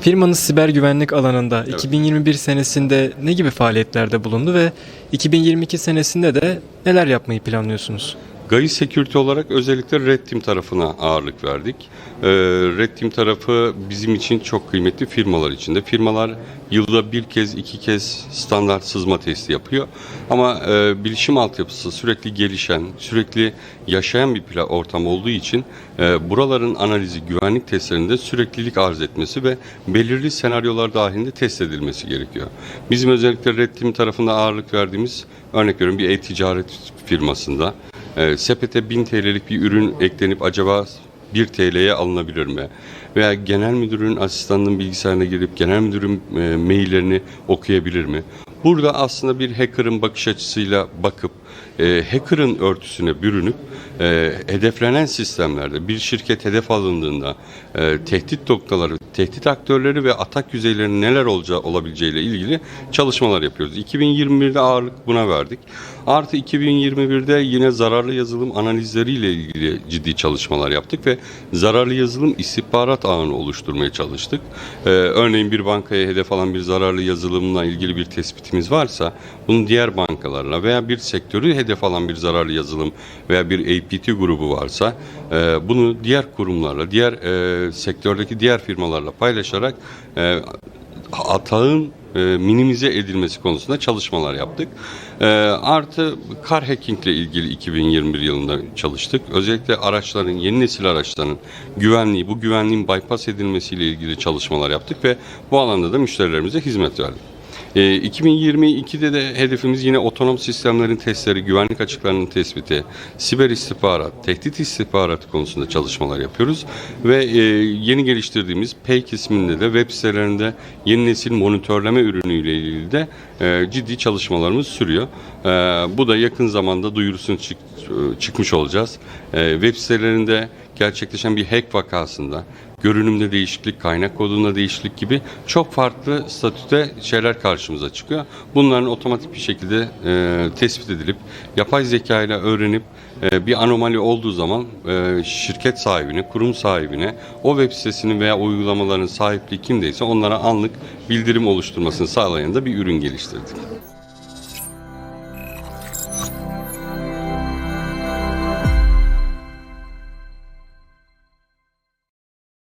Firmanız siber güvenlik alanında 2021 senesinde ne gibi faaliyetlerde bulundu ve 2022 senesinde de neler yapmayı planlıyorsunuz? Gayi Security olarak özellikle Red Team tarafına ağırlık verdik. Ee, Red Team tarafı bizim için çok kıymetli firmalar içinde. Firmalar yılda bir kez, iki kez standart sızma testi yapıyor. Ama e, bilişim altyapısı sürekli gelişen, sürekli yaşayan bir ortam olduğu için e, buraların analizi, güvenlik testlerinde süreklilik arz etmesi ve belirli senaryolar dahilinde test edilmesi gerekiyor. Bizim özellikle Red Team tarafında ağırlık verdiğimiz, örnek veriyorum bir e-ticaret firmasında e, sepete 1000 TL'lik bir ürün eklenip acaba 1 TL'ye alınabilir mi? Veya genel müdürün asistanının bilgisayarına girip genel müdürün e, maillerini okuyabilir mi? Burada aslında bir hacker'ın bakış açısıyla bakıp e, hacker'ın örtüsüne bürünüp e, hedeflenen sistemlerde bir şirket hedef alındığında e, tehdit noktaları, tehdit aktörleri ve atak yüzeylerinin neler olacağı olabileceğiyle ilgili çalışmalar yapıyoruz. 2021'de ağırlık buna verdik. Artı 2021'de yine zararlı yazılım analizleriyle ilgili ciddi çalışmalar yaptık ve zararlı yazılım istihbarat ağını oluşturmaya çalıştık. Ee, örneğin bir bankaya hedef alan bir zararlı yazılımla ilgili bir tespitimiz varsa bunun diğer bankalarla veya bir sektörü hedef alan bir zararlı yazılım veya bir APT grubu varsa e, bunu diğer kurumlarla, diğer e, sektördeki diğer firmalarla paylaşarak e, atağın e, minimize edilmesi konusunda çalışmalar yaptık. E, artı kar hacking ile ilgili 2021 yılında çalıştık. Özellikle araçların, yeni nesil araçların güvenliği, bu güvenliğin bypass edilmesiyle ilgili çalışmalar yaptık ve bu alanda da müşterilerimize hizmet verdik. E, 2022'de de hedefimiz yine otonom sistemlerin testleri, güvenlik açıklarının tespiti, siber istihbarat, tehdit istihbaratı konusunda çalışmalar yapıyoruz. Ve e, yeni geliştirdiğimiz Pake isminde de web sitelerinde yeni nesil monitörleme ürünüyle ilgili de e, ciddi çalışmalarımız sürüyor. E, bu da yakın zamanda duyurusunu çık- çıkmış olacağız. Web sitelerinde gerçekleşen bir hack vakasında görünümde değişiklik, kaynak kodunda değişiklik gibi çok farklı statüde şeyler karşımıza çıkıyor. Bunların otomatik bir şekilde e, tespit edilip yapay zeka ile öğrenip e, bir anomali olduğu zaman e, şirket sahibine, kurum sahibine o web sitesinin veya uygulamaların sahipliği kimdeyse onlara anlık bildirim oluşturmasını sağlayan da bir ürün geliştirdik.